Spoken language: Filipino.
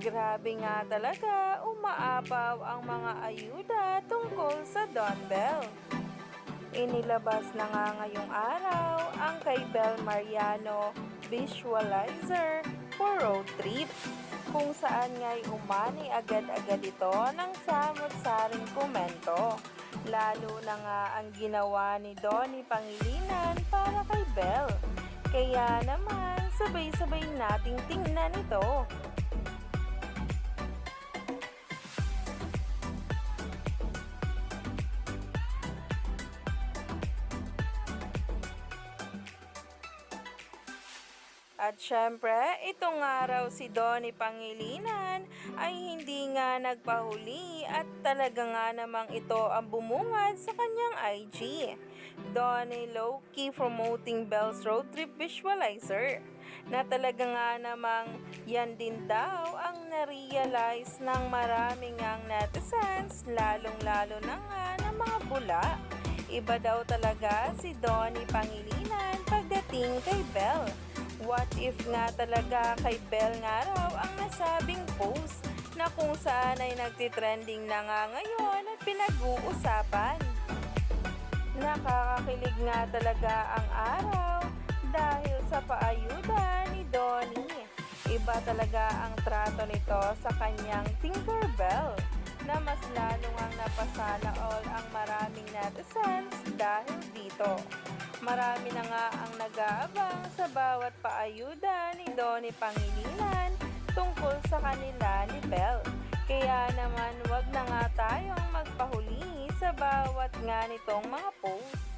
Grabe nga talaga, umaapaw ang mga ayuda tungkol sa Don Bell. Inilabas na nga ngayong araw ang kay Bel Mariano Visualizer for Road Trip kung saan nga'y umani agad-agad ito ng samot-saring komento. Lalo na nga ang ginawa ni Donnie Pangilinan para kay Bel. Kaya naman, sabay-sabay nating tingnan ito. At syempre, itong araw si Donnie Pangilinan ay hindi nga nagpahuli at talaga nga namang ito ang bumungad sa kanyang IG. Donnie low-key promoting Bell's Road Trip Visualizer na talaga nga namang yan din daw ang na-realize ng maraming ang netizens lalong-lalo na nga ng mga bula. Iba daw talaga si Donnie Pangilinan. What if nga talaga kay Bell nga raw ang nasabing post na kung saan ay nagtitrending na nga ngayon at pinag-uusapan. Nakakakilig nga talaga ang araw dahil sa paayuda ni Donnie. Iba talaga ang trato nito sa kanyang Tinkerbell na mas lalo ang napasana all ang maraming netizens dahil dito. Marami na nga ang nag-aabang sa bawat paayuda ni Donnie Pangilinan tungkol sa kanila ni Belle. Kaya naman wag na nga tayong magpahuli sa bawat nga nitong mga post.